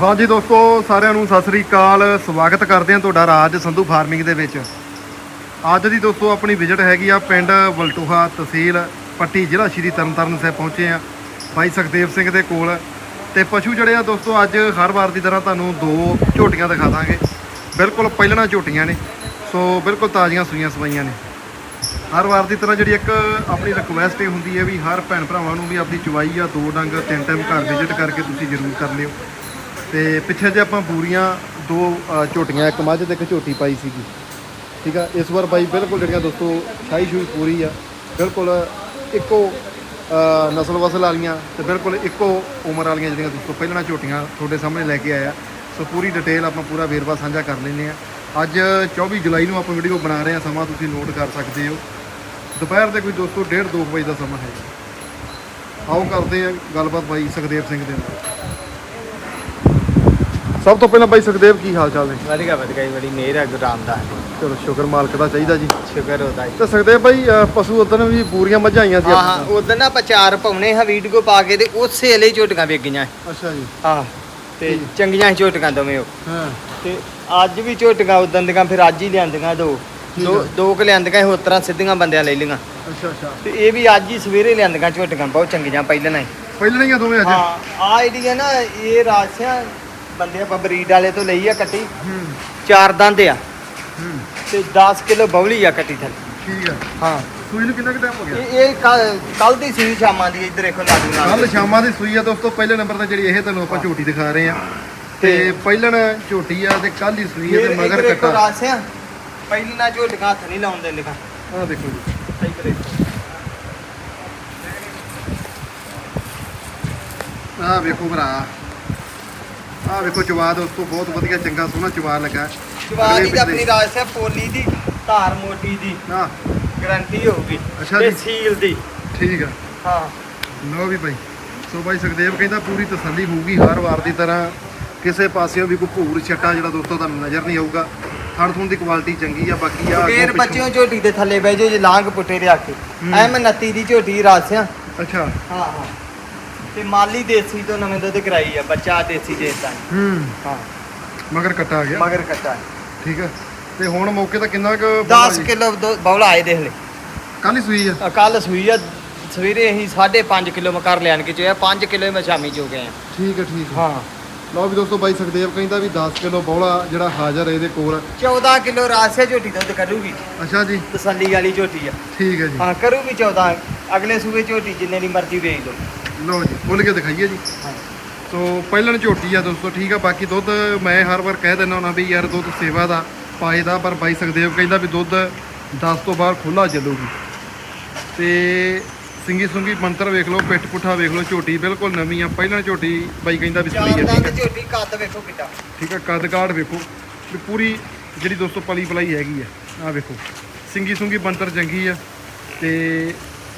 ਹਾਂਜੀ ਦੋਸਤੋ, ਸਾਰਿਆਂ ਨੂੰ ਸਤਿ ਸ੍ਰੀ ਅਕਾਲ। ਸਵਾਗਤ ਕਰਦੇ ਹਾਂ ਤੁਹਾਡਾ ਰਾਜ ਸੰਧੂ ਫਾਰਮਿੰਗ ਦੇ ਵਿੱਚ। ਅੱਜ ਦੀ ਦੋਸਤੋ, ਆਪਣੀ ਵਿਜ਼ਿਟ ਹੈਗੀ ਆ ਪਿੰਡ ਵਲਟੂਹਾ ਤਹਿਸੀਲ ਪੱਟੀ ਜ਼ਿਲ੍ਹਾ ਸ਼੍ਰੀ ਤਰਨਤਾਰਨ ਸਾਹਿਬ ਪਹੁੰਚੇ ਆ ਭਾਈ ਸੁਖਦੇਵ ਸਿੰਘ ਦੇ ਕੋਲ। ਤੇ ਪਸ਼ੂ ਜਿਹੜੇ ਆ ਦੋਸਤੋ, ਅੱਜ ਹਰ ਵਾਰ ਦੀ ਤਰ੍ਹਾਂ ਤੁਹਾਨੂੰ ਦੋ ਝੋਟੀਆਂ ਦਿਖਾ ਦਾਂਗੇ। ਬਿਲਕੁਲ ਪਹਿਲਣਾ ਝੋਟੀਆਂ ਨੇ। ਸੋ ਬਿਲਕੁਲ ਤਾਜ਼ੀਆਂ ਸੂਈਆਂ ਸਵਾਈਆਂ ਨੇ। ਹਰ ਵਾਰ ਦੀ ਤਰ੍ਹਾਂ ਜਿਹੜੀ ਇੱਕ ਆਪਣੀ ਰਿਕੁਐਸਟ ਇਹ ਹੁੰਦੀ ਹੈ ਵੀ ਹਰ ਭੈਣ ਭਰਾਵਾਂ ਨੂੰ ਵੀ ਆਪਣੀ ਚਵਾਈ ਆ, ਦੋ ਡੰਗ, ਤਿੰਨ ਟਾਈਮ ਘਰ ਵਿਜ਼ਿਟ ਕਰਕੇ ਤੁਸੀਂ ਜ਼ਰੂਰ ਕਰ ਲਿਓ। ਤੇ ਪਿੱਛੇ ਜੇ ਆਪਾਂ ਬੂਰੀਆਂ ਦੋ ਅ, ਝੋਟੀਆਂ ਇੱਕ ਮੱਝ ਤੇ ਇੱਕ ਝੋਟੀ ਪਾਈ ਸੀਗੀ। ਠੀਕ ਆ? ਇਸ ਵਾਰ ਬਾਈ ਬਿਲਕੁਲ ਜਿਹੜੀਆਂ ਦੋਸਤੋ ਛਾਈ ਛੂਈ ਪੂਰੀ ਆ। ਬਿਲਕੁਲ ਇੱਕੋ ਅ, ਨਸਲ ਵਸਲ ਵਾਲੀਆਂ ਤੇ ਬਿਲਕੁਲ ਇੱਕੋ ਉਮਰ ਵਾਲੀਆਂ ਜਿਹੜੀਆਂ ਦੋਸਤੋ ਪਹਿਲਾਂ ਝੋਟੀਆਂ ਤੁਹਾਡੇ ਸਾਹਮਣੇ ਲੈ ਕੇ ਆਇਆ। ਸੋ ਪੂਰੀ ਡਿਟੇਲ ਆਪਾਂ ਪੂਰਾ ਵੇਰਵਾ ਸਾਂਝਾ ਕਰ ਲੈਂਦੇ ਆ ਅੱਜ 24 ਜੁਲਾਈ ਨੂੰ ਆਪਾਂ ਵੀਡੀਓ ਬਣਾ ਰਹੇ ਹਾਂ। ਸਮਾਂ ਤੁਸੀਂ ਨੋਟ ਕਰ ਸਕਦੇ ਹੋ। ਦੁਪਹਿਰ ਦੇ ਕੋਈ ਦੋਸਤੋ 1:30 2 ਵਜੇ ਦਾ ਸਮਾਂ ਹੈ। ਆਓ ਕਰਦੇ ਆ ਗੱਲਬਾਤ ਬਾਈ ਸੁਖਦੇਵ ਸਿੰਘ ਦੇ ਨਾਲ। ਸਭ ਤੋਂ ਪਹਿਲਾਂ ਬਾਈ ਸੁਖਦੇਵ ਕੀ ਹਾਲ ਚਾਲ ਨੇ? ਵਧੀਆ ਵਧੀਆ ਬੜੀ ਮਿਹਰ ਹੈ ਗੁਰੂ ਰਾਮਦਾਸ ਦੀ। ਚਲੋ ਸ਼ੁਕਰ ਮਾਲਕ ਦਾ ਚਾਹੀਦਾ ਜੀ। ਸ਼ੁਕਰ ਉਹਦਾ ਜੀ। ਤੇ ਸੁਖਦੇਵ ਬਾਈ ਅ, ਪਸ਼ੂ ਉਦੋਂ ਵੀ ਪੂਰੀਆਂ ਮੱਝਾਂ ਆਈਆਂ ਸੀ ਹਾਂ ਹਾਂ ਉਦੋਂ ਨਾ ਆਪਾਂ ਚਾਰ ਪਾਉਣੇ ਹਾਂ ਵੀਡੀਓ ਪਾ ਕੇ ਤੇ ਉਸੇ ਵੇਲੇ ਹੀ ਝੋਟੀਆਂ ਵੇਚ ਗਈਆਂ ਅੱਛਾ ਜੀ। ਹਾਂ ਤੇ। ਚੰਗੀਆਂ ਸੀ ਝੋਟੀਆਂ ਦੋਵੇਂ ਉਹ। ਹਾਂ। ਤੇ ਅੱਜ ਵੀ ਝੋਟੀਆਂ ਉਦੋਂ ਦੀਆਂ ਫਿਰ ਅੱਜ ਹੀ ਲਿਆਂਦੀਆਂ ਦੋ। ਠੀਕ ਦੋ ਆ। ਦੋ ਕੁ ਲਿਆਂਦੀਆਂ ਹੋਰ ਤਰ੍ਹਾਂ ਸਿੱਧੀਆਂ ਬੰਦਿਆਂ ਲੈ ਲਈਆਂ। ਅੱਛਾ ਅੱਛਾ। ਤੇ ਇਹ ਵੀ ਅੱਜ ਹੀ ਸਵੇਰੇ ਲਿਆਂਦੀਆਂ ਝੋਟੀਆਂ ਬਹੁਤ ਚੰਗੀਆਂ ਪਹਿਲਾਂ ਹੀ। ਪਹਿਲਾਂ ਹੀ ਆ ਦੋਵੇਂ ਅੱਜ? ਹਾਂ ਆ ਜਿਹੜੀਆਂ ਨਾ ਇਹ ਰਾਸਿਆਂ ਬੰਦੇ ਆਪਾਂ ਬਰੀਡ ਵਾਲੇ ਤੋਂ ਲਈ ਆ ਕੱਟੀ। ਹੂੰ। ਚਾਰ ਦੰਦ ਆ। ਹੂੰ। ਤੇ 10 ਕਿਲੋ ਬਵਲੀ ਆ ਕੱਟੀ ਥੱਲੇ। ਠੀਕ ਆ। ਹਾਂ। ਸੂਈ ਨੂੰ ਕਿੰਨਾ ਕੁ ਟਾਈਮ ਹੋ ਗਿਆ? ਇਹ ਇਹ ਕੱਲ ਦੀ ਸੀ ਸ਼ਾਮਾਂ ਦੀ ਇੱਧਰ ਦੇਖੋ ਲਾਡੂ ਨਾਲ। ਕੱਲ ਸ਼ਾਮਾਂ ਦੀ ਸੂਈ ਆ ਦੋਸਤੋ ਪਹਿਲੇ ਨੰਬਰ ਤੇ ਜਿਹੜੀ ਇਹ ਤੁਹਾਨੂੰ ਆਪਾਂ ਝੋਟੀ ਦਿਖਾ ਰਹੇ ਆ। ਤੇ ਤੇ ਪਹਿਲਣ ਝੋਟੀ ਆ ਤੇ ਕੱਲ ਹੀ ਸੂਈ ਆ ਤੇ ਮਗਰ ਇੱਧਰ ਦੇਖੋ ਕੱਟਾ। ਰਾਸਿਆਂ ਪਹਿਲੀ ਨਾ ਝੋਟੀਆਂ ਹੱਥ ਨਹੀਂ ਲਾਉਣ ਦਿੰਦੇ ਕਾ ਆਹ ਦੇਖੋ ਜੀ। ਆਹ ਵੇਖੋ ਭਰਾ। ਆਹ ਵੇਖੋ ਚਵਾ ਦੋਸਤੋ ਬਹੁਤ ਵਧੀਆ ਚੰਗਾ ਸੋਹਣਾ ਚਵਾ ਲੱਗਾ। ਅਗਲੇ ਦੀ ਆਪਣੀ ਪਿਛਲੇ- ਰਾਸਿਆ ਪੋਲੀ ਦੀ ਧਾਰ ਮੋਟੀ ਦੀ ਆਹ ਗਰੰਟੀ ਹੋਊਗੀ ਅੱਛਾ ਤੇ ਜੀ। ਸੀਲ ਦੀ। ਠੀਕ ਆ। ਹਾਂ। ਲੋ ਵੀ ਭਾਈ ਸੋ ਭਾਈ ਸੁਖਦੇਵ ਕਹਿੰਦਾ ਪੂਰੀ ਤਸੱਲੀ ਹੋਊਗੀ ਹਰ ਵਾਰ ਦੀ ਤਰ੍ਹਾਂ। ਕਿਸੇ ਪਾਸਿਓਂ ਵੀ ਕੋਈ ਭੂਰ ਛੱਟਾ ਜਿਹੜਾ ਦੋਸਤੋ ਤੁਹਾਨੂੰ ਨਜ਼ਰ ਨਹੀਂ ਆਊਗਾ। ਥਣ ਥੁਣ ਦੀ ਕੁਆਲਿਟੀ ਚੰਗੀ ਆ ਬਾਕੀ ਆ ਫੇਰ ਬੱਚਿਓ ਝੋਟੀ ਦੇ ਥੱਲੇ ਬਹਿ ਜਾਓ ਜੇ ਲਾਂਗ ਪੁੱਟੇ ਰਿਆ ਕੇ। ਹੂੰ। ਐ ਮੈਂ 29 ਦੀ ਝੋਟੀ ਰਾਸਿਆ। ਅੱਛਾ। ਹਾਂ ਹਾਂ। ਤੇ ਮਾਲੀ ਦੇਸੀ ਤੋਂ ਨਵੇਂ ਦੁੱਧ ਕਰਾਈ ਆ ਬੱਚਾ ਦੇਸੀ ਦੇਤਾ ਹੂੰ। ਹਾਂ। ਮਗਰ ਕੱਟਾ ਆ ਗਿਆ? ਮਗਰ ਕੱਟਾ। ਠੀਕ ਆ। ਤੇ ਹੁਣ ਮੌਕੇ ਤਾਂ ਕਿੰਨਾ ਕੁ 10 ਕਿਲੋ ਬੌਲਾ ਆਏ ਦੇਖ ਲੈ। ਕੱਲ ਹੀ ਸੂਈ ਆ? ਕੱਲ ਸੂਈ ਆ। ਸਵੇਰੇ ਅਸੀਂ 5.5 ਕਿਲੋ ਮਕਰ ਲੈਣ ਕੇ ਚੋਇਆ 5 ਕਿਲੋ ਮੈਂ ਸ਼ਾਮੀ ਚੋ ਗਏ ਆ ਠੀਕ ਆ। ਠੀਕ ਹਾਂ। ਲਓ ਵੀ ਦੋਸਤੋ ਬਾਈ ਸੁਖਦੇਵ ਕਹਿੰਦਾ ਵੀ 10 ਕਿਲੋ ਬੌਲਾ ਜਿਹੜਾ ਹਾਜ਼ਰ ਹੈ ਇਹਦੇ ਕੋਲ। 14 ਕਿਲੋ ਰਾਸਿਆ ਝੋਟੀ ਦੁੱਧ ਕਰੂਗੀ। ਅੱਛਾ ਜੀ। ਤਸੱਲੀ ਵਾਲੀ ਝੋਟੀ ਆ। ਠੀਕ ਹੈ ਜੀ। ਹਾਂ ਕਰੂਗੀ 14 ਅਗਲੇ ਸੂਬੇ ਝੋਟੀ ਜਿੰਨੇ ਦੀ ਮਰਜ਼ੀ ਵੇਚ ਲਓ ਲਓ ਜੀ ਖੁੱਲ ਕੇ ਦਿਖਾਈਏ ਜੀ। ਸੋ ਪਹਿਲਣ ਝੋਟੀ ਆ ਦੋਸਤੋ ਠੀਕ ਆ ਬਾਕੀ ਦੁੱਧ ਮੈਂ ਹਰ ਵਾਰ ਕਹਿ ਦਿੰਦਾ ਹੁੰਦਾ ਵੀ ਯਾਰ ਦੁੱਧ ਸੇਵਾ ਦਾ ਪਾਏ ਦਾ ਪਰ ਬਾਈ ਸੁਖਦੇਵ ਕਹਿੰਦਾ ਵੀ ਦੁੱਧ 10 ਤੋਂ ਬਾਅਦ ਖੁੱਲਾ ਚੱਲੂਗੀ। ਤੇ ਸਿੰਗੀ ਸੁੰਗੀ ਮੰਤਰ ਵੇਖ ਲਓ ਪਿੱਠ ਪੁੱਠਾ ਵੇਖ ਲਓ ਝੋਟੀ ਬਿਲਕੁਲ ਨਵੀਂ ਆ। ਪਹਿਲਾਂ ਝੋਟੀ ਬਾਈ ਕਹਿੰਦਾ ਵੀ ਸਹੀ ਆ। ਠੀਕ ਆ ਝੋਟੀ ਕੱਦ ਵੇਖੋ ਕਿੱਡਾ। ਠੀਕ ਆ ਕੱਦ ਕਾਠ ਵੇਖੋ। ਵੀ ਪੂਰੀ ਜਿਹੜੀ ਦੋਸਤੋ ਪਲੀ ਪਲਾਈ ਹੈਗੀ ਆ ਆ ਵੇਖੋ। ਸਿੰਗੀ ਸੁੰਗੀ ਬੰਤਰ ਚੰਗੀ ਆ ਤੇ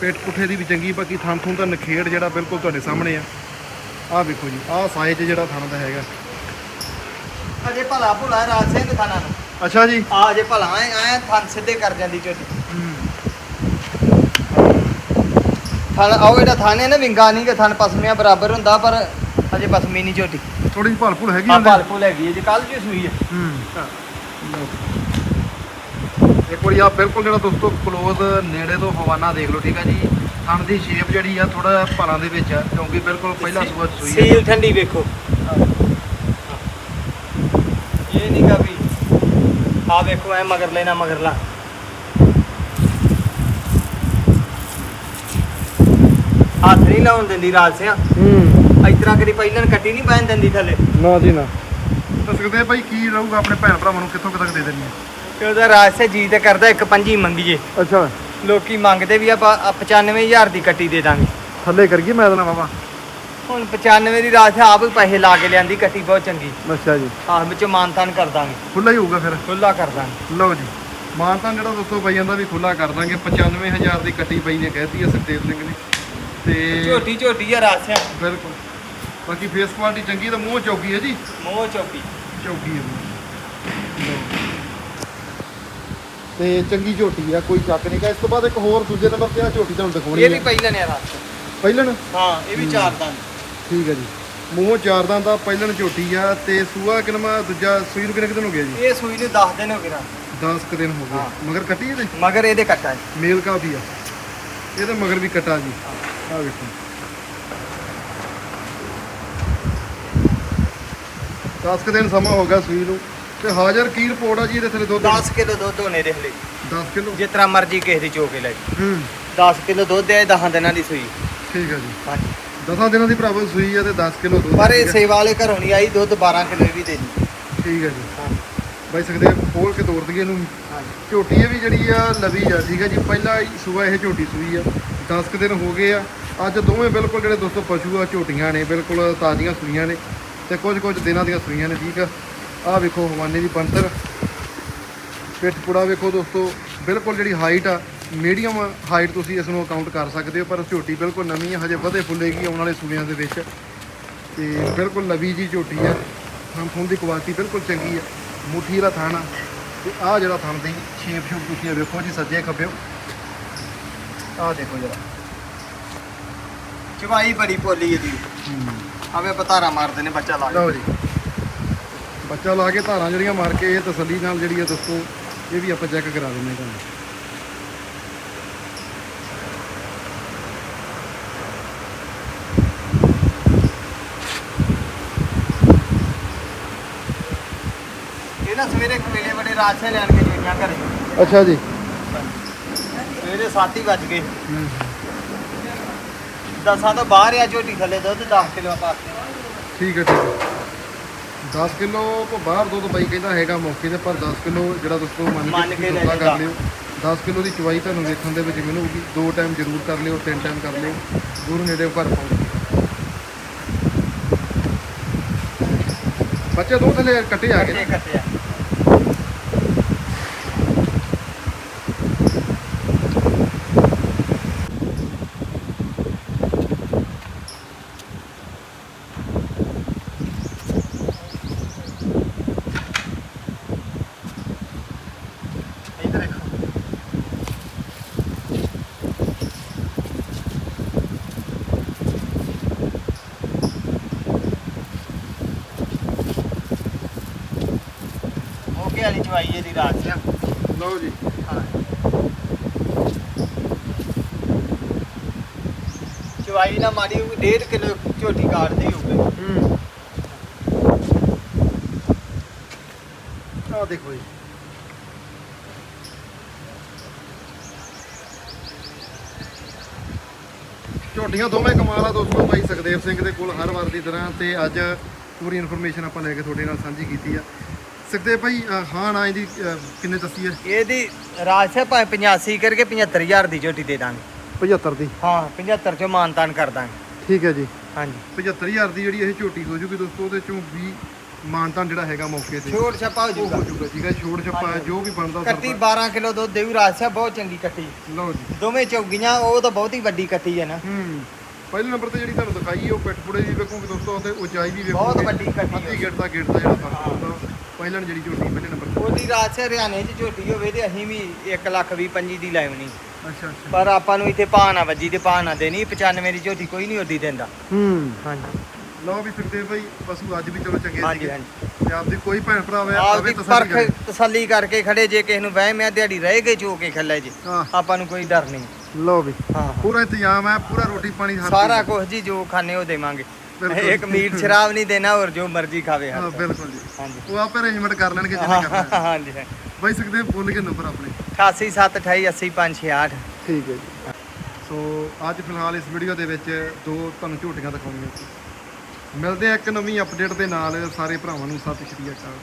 ਪੇਟ ਪੁੱਠੇ ਦੀ ਵੀ ਚੰਗੀ ਬਾਕੀ ਥਣ ਥੁਣ ਦਾ ਨਖੇੜ ਜਿਹੜਾ ਬਿਲਕੁਲ ਤੁਹਾਡੇ ਸਾਹਮਣੇ ਆ। ਆ ਵੇਖੋ ਜੀ ਆਹ ਸਾਈਜ਼ ਜਿਹੜਾ ਥਣ ਦਾ ਹੈਗਾ। ਅਜੇ ਭਲਾ ਭੁਲਾ ਰਾਸਿਆ ਨੇ ਥਾਣਾ ਨੂੰ। ਅੱਛਾ ਜੀ। ਆ ਅਜੇ ਭਲਾ ਐ ਐ ਥਣ ਸਿੱਧੇ ਕਰ ਜਾਂਦੀ ਝੋਟੀ ਥਣ ਆਓ ਇਹਦਾ ਥਾਣੇ ਨਾ ਵਿੰਗਾ ਨਹੀਂ ਕਿ ਥਣ ਪਸਮਿਆਂ ਬਰਾਬਰ ਹੁੰਦਾ ਪਰ ਅਜੇ ਪਸਮੀ ਨਹੀਂ ਝੋਟੀ ਥੋੜੀ ਜਿਹੀ ਭਲਪੁਲ ਹੈਗੀ ਆ ਉਹਦੇ? ਭਲ ਭੁਲ ਹੈਗੀ ਹੈ ਜੀ ਕੱਲ ਜੀ ਸੂਈ ਹੈ। ਹੂੰ। ਇੱਕ ਵਾਰੀ ਆ ਬਿਲਕੁਲ ਜਿਹੜਾ ਦੋਸਤੋ ਕਲੋਜ਼ ਨੇੜੇ ਤੋਂ ਹਵਾਨਾ ਦੇਖ ਲਓ ਠੀਕ ਆ ਜੀ। ਥਣ ਦੀ ਸ਼ੇਪ ਜਿਹੜੀ ਆ ਥੋੜਾ ਭਲਾਂ ਦੇ ਵਿੱਚ ਆ ਕਿਉਂਕਿ ਬਿਲਕੁਲ ਪਹਿਲਾ ਸੂਆ 'ਚ ਸੂਈ ਹੈ ਸੀਲ ਠੰਡੀ ਵੇਖੋ। ਇਹ ਨਹੀਂ ਵੀ ਆ ਵੇਖੋ ਐ ਮਗਰ ਲੈਣਾ ਮਗਰਲਾ ਹੱਥ ਨਹੀਂ ਲਾਉਣ ਦਿੰਦੀ ਰਾਸਿਆ ਹੂੰ। ਇਤਰਾ ਕਰੀ ਪਹਿਲਾਂ ਕੱਟੀ ਨਹੀਂ ਪੈਣ ਦਿੰਦੀ ਥੱਲੇ। ਨਾ ਜੀ ਨਾ। ਤਾਂ ਸਕਦੇ ਭਾਈ ਕੀ ਰਹੂਗਾ ਆਪਣੇ ਭੈਣ ਭਰਾਵਾਂ ਨੂੰ ਕਿੱਥੋਂ ਕੁ ਤੱਕ ਦੇ ਦੇਣੀ ਆ? ਤੇ ਉਹਦਾ ਰਾਸਿਆ ਜੀ ਤੇ ਕਰਦਾ ਇੱਕ ਪੰਜੀ ਮੰਗੀਏ। ਅੱਛਾ। ਲੋਕੀ ਮੰਗਦੇ ਵੀ ਆਪਾਂ ਆ 95000 ਦੀ ਕੱਟੀ ਦੇ ਦਾਂਗੇ। ਥੱਲੇ ਕਰੀਏ ਮੈਂ ਤਾਂ ਬਾਬਾ। ਹੁਣ 95 ਦੀ ਰਾਸਿਆ ਆਪ ਹੀ ਪੈਸੇ ਲਾ ਕੇ ਲਿਆਂਦੀ ਕੱਟੀ ਬਹੁਤ ਚੰਗੀ। ਅੱਛਾ ਜੀ। ਆਹ ਵਿੱਚੋਂ ਮਾਨਤਾਨ ਕਰ ਦਾਂਗੇ। ਖੁੱਲਾ ਹੀ ਹੋਊਗਾ ਫਿਰ। ਖੁੱਲਾ ਕਰ ਦਾਂਗੇ। ਲਓ ਜੀ। ਮਾਨਤਾਂ ਜਿਹੜਾ ਦੋਸਤੋ ਬਾਈ ਜਾਂਦਾ ਵੀ ਖੁੱਲਾ ਕਰ ਦਾਂਗੇ। 95000 ਦੀ ਕੱਟੀ ਬਾਈ ਨੇ ਕਹਿਤੀ ਆ ਸੁਖਦੇਵ ਸਿੰਘ ਨੇ। ਤੇ ਝੋਟੀ ਝੋਟੀ ਆ ਰਾਸਿਆ ਬਿਲਕੁਲ। ਬਾਕੀ ਫੇਸ ਕੁਆਲਿਟੀ ਚੰਗੀ ਤਾਂ ਮੂੰਹ ਚੌਕੀ ਹੈ ਜੀ। ਮੋਹ ਚੌਕੀ ਚੌਕੀ ਹੈ। ਤੇ ਚੰਗੀ ਝੋਟੀ ਆ ਕੋਈ ਸ਼ੱਕ ਨਹੀਂ ਗਾ ਇਸ ਤੋਂ ਬਾਅਦ ਇੱਕ ਹੋਰ ਦੂਜੇ ਨੰਬਰ ਤੇ ਆ ਝੋਟੀ ਤੁਹਾਨੂੰ ਦਿਖਾਉਣੀ ਇਹ ਵੀ ਹੈ ਪਹਿਲਾਂ ਨੇ ਪਹਿਲਣ? ਹਾਂ ਇਹ ਵੀ ਚਾਰ ਦੰਦ। ਠੀਕ ਹੈ ਜੀ। ਮੂੰਹੋਂ ਚਾਰ ਦੰਦ ਦਾ ਪਹਿਲਣ ਝੋਟੀ ਆ ਤੇ ਸੂਆ ਕਿਨਮਾ ਦੂਜਾ ਸੂਈ ਨੂੰ ਕਿੰਨੇ ਕੁ ਦਿਨ ਹੋ ਗਿਆ ਜੀ? ਇਹ ਸੂਈ ਨੂੰ 10 ਦਿਨ ਹੋ ਗਏ ਨਾ। 10 ਕੁ ਦਿਨ ਹੋ ਹਾਂ। ਗਏ ਮਗਰ ਕੱਟੀ ਇਹਦੇ? ਮਗਰ ਇਹਦੇ ਕੱਟਾ ਹੈ ਮੇਲ ਕਾਫੀ ਆ। ਇਹਦੇ ਮਗਰ ਵੀ ਕਟਾ ਜੀ। ਆ ਵੇਖੋ। 10 ਕੁ ਦਿਨ ਸਮਾਂ ਹੋ ਗਿਆ ਸੂਈ ਨੂੰ। ਤੇ ਹਾਜ਼ਰ ਕੀ ਰਿਪੋਰਟ ਆ ਜੀ ਇਹਦੇ ਥੱਲੇ ਦੁੱਧ? 10 ਕਿਲੋ ਦੁੱਧ ਹੋਣੇ ਦੇ ਹਲੇ। 10 ਕਿਲੋ? ਜਿਸ ਤਰ੍ਹਾਂ ਮਰਜ਼ੀ ਕਿਸੇ ਦੀ ਚੋ ਕੇ ਲੈ ਜਾਓ। ਹੂੰ। 10 ਕਿਲੋ ਦੁੱਧ ਹੈ 10 ਦਿਨਾਂ ਦੀ ਸੂਈ। ਠੀਕ ਆ ਜੀ। ਹਾਂਜੀ। 10 ਦਿਨਾਂ ਦੀ ਭਰਾਵੋ ਸੂਈ ਆ ਤੇ 10 ਕਿਲੋ ਦੁੱਧ ਪਰ ਇਹ। ਸੇਵਾ ਵਾਲੇ ਘਰੋਂ ਨਹੀਂ ਆਈ ਦੁੱਧ 12 ਕਿਲੋ ਵੀ ਦੇ ਦੀ ਠੀਕ ਆ ਜੀ। ਹਾਂਜੀ। ਬਾਈ ਸਕਦੇ ਖੋਲ ਕੇ ਤੋੜ ਦਈਏ ਇਹਨੂੰ ਝੋਟੀ ਇਹ ਵੀ ਜਿਹੜੀ ਆ ਲਵੀ ਆ ਠੀਕ ਆ ਜੀ। ਪਹਿਲਾ ਸੂਆ ਇਹ ਝੋਟੀ ਸੂਈ ਆ। 10 ਕੁ ਦਿਨ ਹੋ ਗਏ ਆ। ਅੱਜ ਦੋਵੇਂ ਬਿਲਕੁਲ ਜਿਹੜੇ ਦੋਸਤੋ ਪਸ਼ੂ ਆ ਝੋਟੀਆਂ ਨੇ ਬਿਲਕੁਲ ਤਾਜ਼ੀਆਂ ਸੂਈਆਂ ਨੇ ਤੇ ਕੁਝ ਕੁਝ ਦਿਨਾਂ ਦੀਆਂ ਸੂਈਆਂ ਨੇ ਠੀਕ ਆ। ਆਹ ਵੇਖੋ ਹਵਾਨੇ ਦੀ ਪੰਤਰ ਪਿੱਠ ਪੁੜਾ ਵੇਖੋ ਦੋਸਤੋ ਬਿਲਕੁਲ ਜਿਹੜੀ ਹਾਈਟ ਆ ਮੀਡੀਅਮ ਹਾਈਟ ਤੁਸੀਂ ਇਸ ਨੂੰ ਅਕਾਊਂਟ ਕਰ ਸਕਦੇ ਹੋ ਪਰ ਝੋਟੀ ਬਿਲਕੁਲ ਨਵੀਂ ਆ ਹਜੇ ਵਧੇ ਫੁੱਲੇਗੀ ਆਉਣ ਵਾਲੇ ਸੂਬਿਆਂ ਦੇ ਵਿੱਚ। ਤੇ ਬਿਲਕੁਲ ਲਵੀ ਜੀ ਝੋਟੀ ਆ। ਥਣ ਥਣ ਦੀ ਕੁਆਲਿਟੀ ਬਿਲਕੁਲ ਚੰਗੀ ਆ। ਮੁੱਠੀ ਦਾ ਥਣ ਤੇ ਆਹ ਜਿਹੜਾ ਥਣ ਦੀ ਸ਼ੇਪ ਸ਼ੂਪ ਤੁਸੀਂ ਵੇਖੋ ਜੀ ਸੱਜੇ ਖੱਬਿਓ। ਆਹ ਦੇਖੋ ਜਰਾ। ਚਵਾਈ ਬੜੀ ਭੋਲੀ ਇਹਦੀ। ਆਵੇ ਪਤਾਰਾ ਮਾਰਦੇ ਨੇ ਬੱਚਾ ਲਾ ਲਓ ਜੀ। ਬੱਚਾ ਲਾ ਕੇ ਧਾਰਾਂ ਜਿਹੜੀਆਂ ਮਾਰ ਕੇ ਇਹ ਤਸੱਲੀ ਨਾਲ ਜਿਹੜੀ ਆ ਦੋਸਤੋ ਇਹ ਵੀ ਆਪਾਂ ਚੈੱਕ ਕਰਾ ਦਿੰਦੇ ਹਾਂ ਤੁਹਾਨੂੰ। ਇਹ ਨਾ ਸਵੇਰੇ ਖਵੇਲੇ ਬੜੇ ਰਾਜਸੇ ਲੈਣ ਕੇ ਜੁੜੀਆਂ ਘਰੇ। ਅੱਛਾ ਜੀ। ਸਵੇਰੇ 7 ਹੀ ਵੱਜ ਗਏ। ਦਸਾਂ ਤੋਂ ਬਾਹਰ ਆ ਝੋਟੀ ਥੱਲੇ ਦੁੱਧ 10 ਕਿਲੋ ਪਾਤੇ ਠੀਕ ਹੈ ਠੀਕ ਹੈ 10 ਕਿਲੋ ਤੋਂ ਬਾਹਰ ਦੁੱਧ ਬਾਈ ਕਹਿੰਦਾ ਹੈਗਾ ਮੌਕੇ ਤੇ ਪਰ 10 ਕਿਲੋ ਜਿਹੜਾ ਦੋਸਤੋ ਮੰਨ ਕੇ ਲੈ ਕਰ। ਲਿਓ। 10 ਕਿਲੋ ਦੀ ਚਵਾਈ ਤੁਹਾਨੂੰ ਵੇਖਣ ਦੇ ਵਿੱਚ ਮਿਲੂਗੀ। ਦੋ ਟਾਈਮ ਜ਼ਰੂਰ ਕਰ ਲਿਓ ਤਿੰਨ ਟਾਈਮ ਕਰ ਲਿਓ। ਦੂਰ ਨੇੜੇ ਘਰ ਪਹੁੰਚ ਬੱਚੇ ਦੋ ਥੱਲੇ ਕੱਟੇ ਆ ਗਏ ਕੱਟੇ ਕੱਟੇ ਆ। ਮੋਕੇ ਵਾਲੀ ਚਵਾਈ ਇਹਦੀ ਰਾਤ ਸਿਆ ਲਓ ਜੀ। ਚਵਾਈ ਨਾ ਮਾਰੀ ਹੋਊਗੀ 1.5 ਕਿਲੋ ਝੋਟੀ ਕਾਟਦੀ ਹੋਊਗੀ। ਹੂੰ। ਆ ਦੇਖੋ ਜੀ। ਝੋਟੀਆਂ ਦੋਵੇਂ ਕਮਾਲ ਆ ਦੋਸਤੋ ਭਾਈ ਸੁਖਦੇਵ ਸਿੰਘ ਦੇ ਕੋਲ ਹਰ ਵਾਰ ਦੀ ਤਰ੍ਹਾਂ ਤੇ ਅੱਜ ਪੂਰੀ ਇਨਫੋਰਮੇਸ਼ਨ ਆਪਾਂ ਲੈ ਕੇ ਤੁਹਾਡੇ ਨਾਲ ਸਾਂਝੀ ਕੀਤੀ ਆ। ਸੁਖਦੇਵ ਭਾਈ ਹਾਂ ਨਾ ਇਹਦੀ ਕਿੰਨੇ ਦੱਸੀ ਹੈ? ਇਹਦੀ ਰਾਤ ਸਿਆ ਭਾਵੇਂ 85 ਕਰਕੇ 75000 ਦੀ ਝੋਟੀ ਦੇ ਦਾਂਗੇ। 75 ਦੀ? ਹਾਂ 75 ਚੋਂ ਮਾਨਤਾਨ ਕਰ ਦਾਂਗੇ। ਠੀਕ ਹੈ ਜੀ। ਹਾਂਜੀ। 75000 ਦੀ ਜਿਹੜੀ ਇਹ ਝੋਟੀ ਹੋ ਜੂਗੀ ਦੋਸਤੋ ਉਹਦੇ ਚੋਂ ਵੀ ਮਾਨਤਾਨ ਜਿਹੜਾ ਹੈਗਾ ਮੌਕੇ ਤੇ ਛੋਟ ਛਪਾ ਹੋ ਉਹ ਜੂਗਾ ਹੋ ਜੂਗਾ ਠੀਕ ਹੈ ਛੋੜ ਛੱਪਾ। ਜੋ ਵੀ ਬਣਦਾ ਕੱਟੀ ਸਰਦਾ 12 ਕਿਲੋ ਦੁੱਧ ਦੇਊ ਰਾਤ ਸਿਆ ਬਹੁਤ ਚੰਗੀ ਕੱਟੀ। ਲਓ ਜੀ। ਦੋਵੇਂ ਚੌਗੀਆਂ ਉਹ ਤਾਂ ਬਹੁਤ ਹੀ ਵੱਡੀ ਕੱਟੀ ਹੈ ਨਾ। ਹੂੰ। ਪਹਿਲੇ ਨੰਬਰ ਤੇ ਜਿਹੜੀ ਤੁਹਾਨੂੰ ਦਿਖਾਈ ਉਹ ਪਿੱਠਪੁੜੇ ਦੀ ਵੇਖੋਗੇ ਦੋਸਤੋ ਤੇ ਉਚਾਈ ਵੀ ਵੇਖੋਗੇ। ਬਹੁਤ ਵੱਡੀ ਕੱਟੀ ਹੈ। ਅੱਧੀ ਗੇਟ ਦਾ ਗੇਟ ਦਾ ਜਿਹੜਾ ਫ਼ਰਕ ਹੁੰਦਾ ਪਹਿਲਾਂ ਜਿਹੜੀ ਝੋਟੀ ਪਹਿਲੇ ਨੰਬਰ ਤੇ ਉਹਦੀ ਰਾਤ ਸਿਆ ਹਰਿਆਣੇ 'ਚ ਝੋਟੀ ਹੋਵੇ ਤੇ ਅਸੀਂ ਵੀ 1 ਲੱਖ ਵੀਹ ਪੰਜੀ ਦੀ ਲੈਵਣੀ ਅੱਛਾ ਅੱਛਾ। ਪਰ ਆਪਾਂ ਨੂੰ ਇੱਥੇ ਨਾ ਵੱਜੀ ਤੇ ਨਾ ਦੇਣੀ 95 ਦੀ ਝੋਟੀ ਕੋਈ ਨਹੀਂ ਉੱਡੀ ਦਿੰਦਾ। ਹੂੰ। ਹਾਂਜੀ। ਲਓ ਵੀ ਸੁਖਦੇਵ ਭਾਈ ਪਸ਼ੂ ਅੱਜ ਵੀ ਚਲੋ ਚੰਗੇ ਹਾਂਜੀ ਸੀਗੇ। ਹਾਂਜੀ। ਤੇ ਆਪਦੀ ਕੋਈ ਭੈਣ ਭਰਾ ਹੋਵੇ ਆਪਦੀ ਤਸੱਲੀ ਪਰਖ ਕਰੇ। ਤਸੱਲੀ ਕਰਕੇ ਖੜੇ ਜੇ ਕਿਸੇ ਨੂੰ ਵਹਿਮ ਆ ਦਿਹਾੜੀ ਰਹਿ ਗਏ ਚੋ ਕੇ ਖੱਲੇ ਜੀ। ਹਾਂ। ਆਪਾਂ ਨੂੰ ਕੋਈ ਡਰ ਨਹੀਂ। ਲਓ ਵੀ। ਹਾਂ ਪੂਰਾ ਇੰਤਜ਼ਾਮ ਹੈ ਪੂਰਾ ਰੋਟੀ ਪਾਣੀ ਹਰ ਸਾਰਾ ਚੀਜ਼। ਕੁਝ ਜੀ ਜੋ ਖਾਣੇ ਉਹ ਦੇਵਾਂਗੇ। ਬਿਲਕੁਲ। ਇੱਕ ਮੀਟ ਸ਼ਰਾਬ ਨਹੀਂ ਦੇਣਾ ਔਰ ਜੋ ਮਰਜ਼ੀ ਖਾਵੇ ਹਾਂ ਹਰ ਬਿਲਕੁਲ ਜੀ। ਹਾਂਜੀ। ਉਹ ਆਪੇ ਅਰੇਂਜਮੈਂਟ ਕਰ ਲੈਣਗੇ ਜਿਹਨੇ ਕਰਨਾ ਹੈ। ਹਾਂਜੀ ਬਾਈ ਸੁਖਦੇਵ ਬੋਲ ਕੇ ਨੰਬਰ ਆਪਣੇ। 8878280568 ਠੀਕ ਹੈ ਜੀ। ਸੋ ਅੱਜ ਫਿਲਹਾਲ ਇਸ ਵੀਡੀਓ ਦੇ ਵਿੱਚ ਦੋ ਤੁਹਾਨੂੰ ਝੂਟੀਆਂ ਦਿਖਾਉਣੀਆਂ। ਸੀ ਮਿਲਦੇ ਆ ਇੱਕ ਨਵੀਂ ਅਪਡੇਟ ਦੇ ਨਾਲ। ਸਾਰੇ ਭਰਾਵਾਂ ਨੂੰ ਸਤਿ ਸ਼੍ਰੀ ਅਕਾਲ।